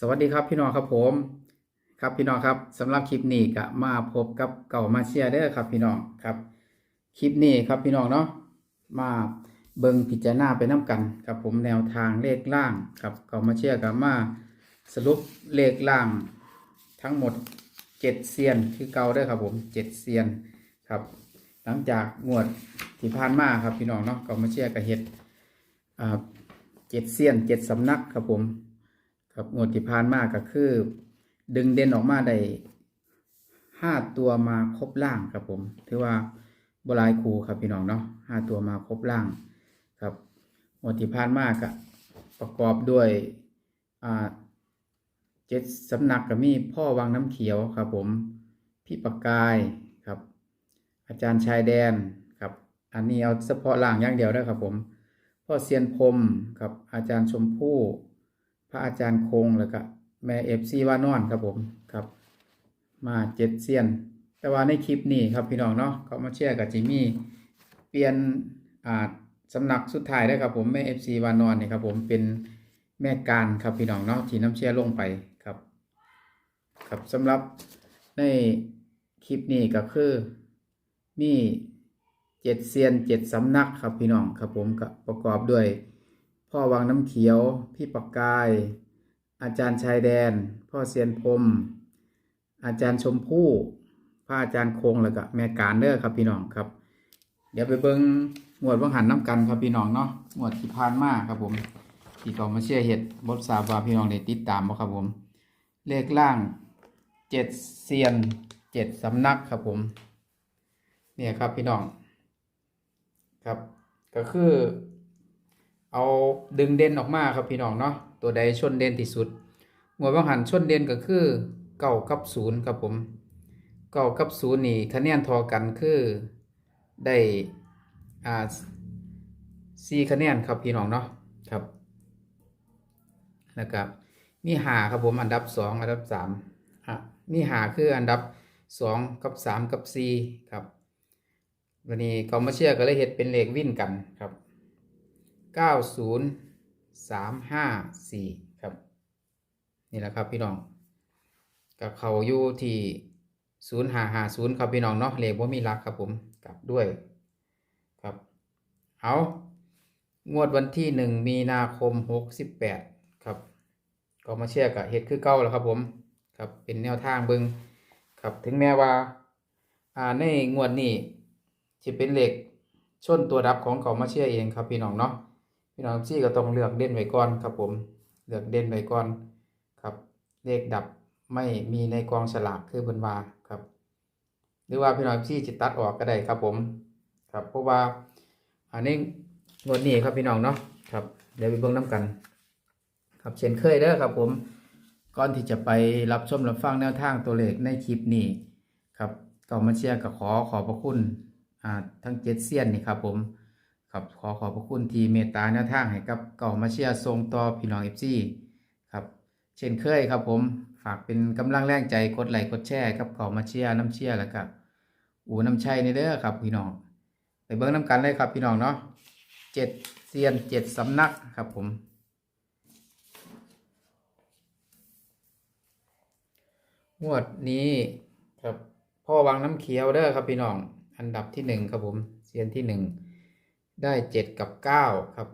สวัสดีครับพี่น้องครับผม ครับพี่น้องครับสำหรับคลิปนี้ก็มาพบกับเก่ามาเชียร์เด้อครับพี่น้องครับ คลิปนี้ครับพี่น้องเนาะมาเบิงพิจารณาไปน้กันครับผมแนวทางเลขล่างครับเก่ามาเชียร์กับมาสรุปเลขล่างทั้งหมดเจ็ดเซียนคือเก่าเด้อครับผมเจ็ดเซียนครับ หลังจากงวดที่ผ่านมาครับพี่น้องเนาะเก่ามาเชียร์กับเฮ็ดเจ็ดเซียนเจ็ดสำนักครับผม ครับงวดที่ผ่านมาก็คือ ดึงเด่นออกมาได้ห้าตัวมาครบล่างครับผม ถือว่าบลายคูครับพี่น้องเนาะห้าตัวมาครบล่างครับงวดที่ผ่านมาก็ประกอบด้วยอ่าเจ็ดสำนักก็มีพ่อวังน้ำเขียวครับผมพี่ปากกายครับ อาจารย์ชายแดนครับ อันนี้เอาเฉพาะล่างอย่างเดียวได้ครับผมพ่อเซียนพรมครับอาจารย์ชมพู่ พระอาจารย์คงแล้วก็แม่เอฟซีว่านอนครับผมครับ มาเจ็ดเซียน แต่ว่าในคลิปนี้ครับพี่น้องเนาะเขามาเชียร์กับจิมี่เปลี่ยนอ่าสำนักสุดท้ายได้ครับผมแม่เอฟซีวานอนนี่ครับผมเป็นแม่การครับพี่น้องเนาะที่น้ำเชียร์ลงไปครับ ครับสำหรับในคลิปนี้ก็คือมีเจ็ดเซียนเจ็ดสำนักครับพี่น้องครับผมก็ประกอบด้วย พ่อวังน้ำเขียว พี่ปากกาย อาจารย์ชายแดน พ่อเซียนพรมอาจารย์ชมพู่พระอาจารย์คงแล้วก็แม่การเด้อครับพี่น้องครับ เดี๋ยวไปเบิ้งงวดวังหันน้ำกันครับพี่น้องเนาะงวดที่ผ่านมาครับผมที่เขามาเชื่อเห็ดบทสาบว่าพี่น้องได้ติดตามบ่ครับผม เลขล่างเจ็ดเซียนเจ็ดสำนักครับผม เนี่ยครับพี่น้อง ครับ ก็คือ เอาดึงเด่นออกมาครับพี่น้องเนาะตัวใดชนเด่นที่สุดงวดบางหันชนเด่นก็คือเก้ากับศูนย์ครับผมเก้ากับศูนย์นี่คะแนนทอกันคือได้อ่าสี่คะแนนครับพี่น้องเนาะครับแล้วก็มีหาครับผมอันดับสองอันดับสามอะมีหาคืออันดับสองกับสามกับสี่ครับวันนี้เขามาเชื่อก็เลยเห็ดเป็นเลขวิ่นกันครับ เก้าศูนย์สามห้าสี่ครับ นี่แหละครับพี่น้องกับเขาอยู่ที่ศูนย์หาหาศูนย์ครับพี่น้องเนาะเลขว่ามีรักครับผมกลับด้วยครับเอางวดวันที่หนึ่งมีนาคมหกสิบแปดครับ ก็มาเชื่อกับเฮ็ดคือเก้าแล้วครับผมครับเป็นแนวทางเบิงครับถึงแม้ว่าอ่าในงวดนี้จะเป็นเหลขชนตัวดับของเขามาเชื่อเองครับพี่น้องเนาะ พี่น้องซี่ก็ต้องเลือกเด่นไว้ก่อนครับผมเลือกเด่นไว้ก่อนครับ เลขดับไม่มีในกองฉลากคือเพิ่นวาครับ หรือว่าพี่น้องซี่จิตตัดออกก็ได้ครับผมครับเพราะว่าอันนี้งวดนี้ครับพี่น้องเนาะครับเดี๋ยวไปเบิ่งน้กัน ครับเช่นเคยเด้อครับผมก่อนที่จะไปรับชมรับฟังแนวทางตัวเลขในคลิปนี้ครับก็มาเชียร์กับขอขอบพระคุณอ่าทั้งเจ็ดเซียนนี่ครับผม ครับขอขอบพระคุณที่เมตตาแนวทางให้กับเก่ามาเชียร์ทรงต่อพี่น้องเอฟซีครับ เช่นเคยครับผมฝากเป็นกำลังแรงใจกดไลค์กดแชร์ครับเก่ามาเชียร์น้ำเชียร์แล้วก็อูน้ำชัยในเด้อครับพี่น้อง ไปเบิ้งน้ำกันเลยครับพี่น้องเนาะเจ็ดเซียนเจ็ดสำนักครับผมงวดนี้ครับพ่อวังน้ำเขียวเด้อครับพี่น้อง อันดับที่หนึ่งครับผมเซียนที่หนึ่ง ได้เจ็ดกับเก้าครับ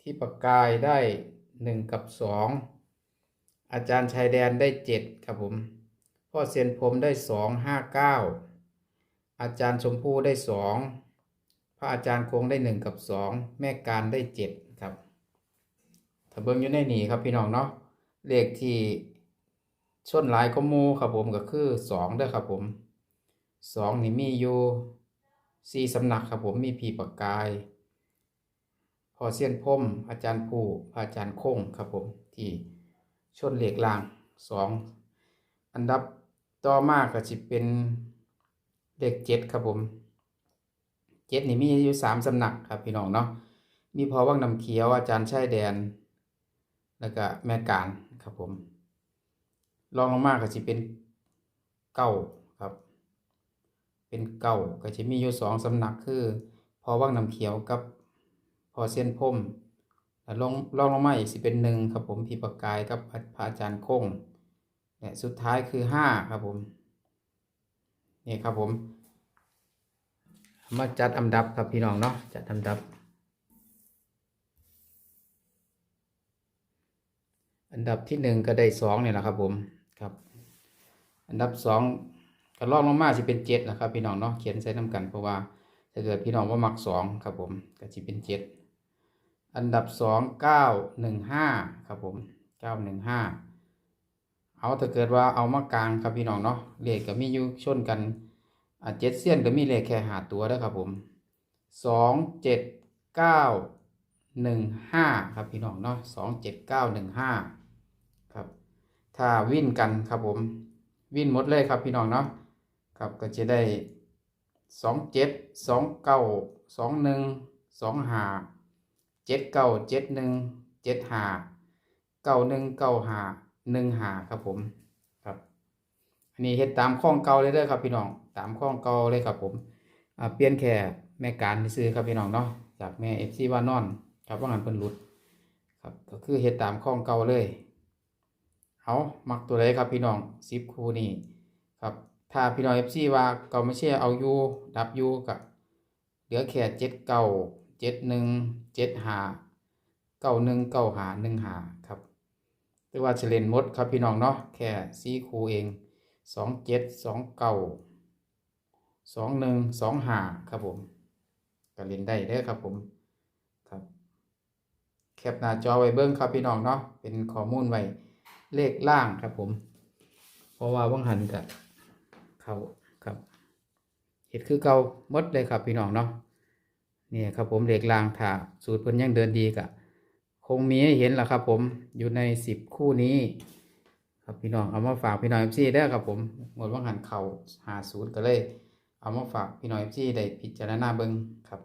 ที่ปากกายได้หนึ่งกับสองอาจารย์ชายแดนได้เจ็ดครับผม พ่อเซียนพรมได้สองห้าเก้าอาจารย์ชมพู่ได้สองพระอาจารย์คงได้หนึ่งกับสองแม่การได้เจ็ดครับถ้าเบิ้งอยู่ในนี่ครับพี่น้องเนาะเลขที่ชนหลายก็มูครับผมก็คือสองเด้อครับผมสองนี่มีอยู่สี่สำนักครับผมมีพีปากกาย พอเซียนพมอาจารย์ผู้อาจารย์คงครับผมที่ชนเหล็กลางสองอันดับต่อมาก็จะเป็นเลขเจ็ดครับผมเจ็ดนี่มีอยู่สามสำนักครับพี่น้องเนาะมีพอว่างนำเขียวอาจารย์ชายแดน แล้วก็แม่การครับผมรองลงมาก็จะเป็นเก้าครับ เป็นเก่าก็จะมีอยู่สองสำนักคือพอว่างนำเขียวกับ อเส้นพมอ่าลงลองลงมาอีกสิเป็นหนึ่งครับผมที่ประกายกับพระอาจารย์คงและสุดท้ายคือห้าครับผมนี่ครับผม มาจัดอันดับครับพี่น้องเนาะจัดอันดับ อันดับที่หนึ่งก็ได้สองเนี่ยแหละครับผมครับอันดับสองก็ลองลงมาสิเป็นเจ็ดนะครับพี่น้องเนาะเขียนใส่น้ำกันเพราะว่าถ้าเกิดพี่น้องว่ามักสองครับผมก็จะเป็นเจ็ด อันดับสองเก้าหนึ่งห้าครับผมเก้าหนึ่งห้าเอาถ้าเกิดว่าเอามากลางครับพี่น้องเนาะเลขก็มีอยู่ชนกันอ่าเจ็ดเสี้ยนก็มีเลขแค่หาตัวเด้อครับผมสองเจ็ดเก้าหนึ่งห้าครับพี่น้องเนาะสองเจ็ดเก้าหนึ่งห้าครับ ถ้าวิ่นกันครับผมวิ่นหมดเลยครับพี่น้องเนาะครับก็จะได้สองเจ็ดสองเก้าสองหนึ่งสองห้า เจ็ดเก้าเจ็ดหนึ่งเจ็ดหาเก้าหนึ่งเก้าหาหนึ่งหาครับผมครับ อันนี้เฮ็ดตามข้องเก่าเลยเด้อครับพี่น้องตามข้องเก่าเลยครับผมเปลี่ยนแค่แม่การที่ซื้อครับพี่น้องเนาะจากแม่เอฟซีว่านอนครับว่างันเพิ่นหลุดครับก็คือเฮ็ดตามข้องเก่าเลยเอามักตัวใดครับพี่น้องซิปคูนี่ครับถ้าพี่น้องเอฟซีว่าเก่าไม่เชื่อเอาอยู่ดับอยู่กับเหลือแค่เจ็ดเก้า เจ็ดหนึ่งเจ็ดหาเก้าหนึ่งเก้าหาหนึ่งหาครับหรือว่าเฉลนมดครับพี่น้องเนาะแค่ซีคูเองสองเจ็ดสองเก้าสองหนึ่งสองหาครับผมก็เล่นได้เด้อครับผมครับแคปหน้าจอไว้เบิ้งครับพี่น้องเนาะเป็นข้อมูลไว้เลขล่างครับผม เพราะว่าว่างหันกับเขาครับเห็ดคือเกาหมดเลยครับพี่น้องเนาะ นี่ครับผมเลขล่างถาสูตรเพิ่นยังเดินดีกะคงมีให้เห็นแหละครับผมอยู่ในสิบคู่นี้ ครับพี่น้องเอามาฝากพี่น้องเอฟซีได้ครับผมหมดว่างหันเข่าหาสูตรก็เลย เอามาฝากพี่น้องเอฟซีได้พิจารณาเบิ่งครับ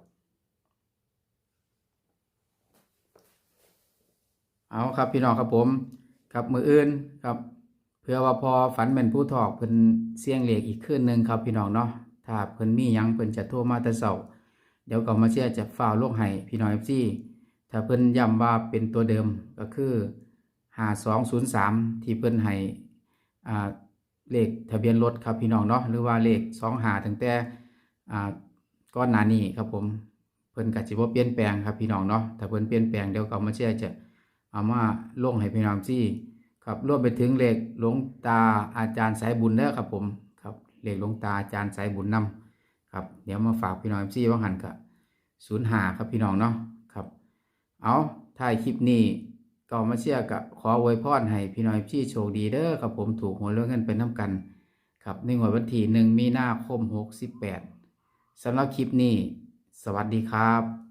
เอาครับพี่น้องครับผมครับมืออื่นครับเพื่อว่าพอฝันเป็นผู้ถอกเพิ่นเสี่ยงเหล็กอีกคืนหนึ่งครับพี่น้องเนาะถ้าเพิ่นมียังเพิ่นจะโทรมาแต่เช้า เดี๋ยวก็มาเชื่อจะฝ่าวโลกให้พี่น้องเอฟซีถ้าเพิ่นย้ำว่าเป็นตัวเดิมก็คือหาสองศูนย์สามที่เพิ่นให้อ่าเลขทะเบียนรถครับพี่น้องเนาะหรือว่าเลขสองหาตั้งแต่อ่าก้อนหนานี้ครับผมเพิ่นก็สิบ่เปลี่ยนแปลงครับพี่น้องเนาะถ้าเพิ่นเปลี่ยนแปลงเดี๋ยวก็มาเชื่อจะเอามาลงให้พี่น้องที่ครับรวมไปถึงเลขหลวงตาอาจารย์สายบุญเด้อครับผมครับเลขหลวงตาอาจารย์สายบุญนำ ครับเดี๋ยวมาฝากพี่น้องซี่ว่างหันกับศูนย์หาครับพี่น้องเนาะครับ เอาถ่ายคลิปนี้ก็มาเชื่อกับขออวยพรให้พี่น้องที่โชคดีเด้อครับผมถูกหวยเรื่องเงินเป็นน้ำกัน ครับในงวดวันที่หนึ่งมีนาคมหกสิบแปดสำหรับคลิปนี้ สวัสดีครับ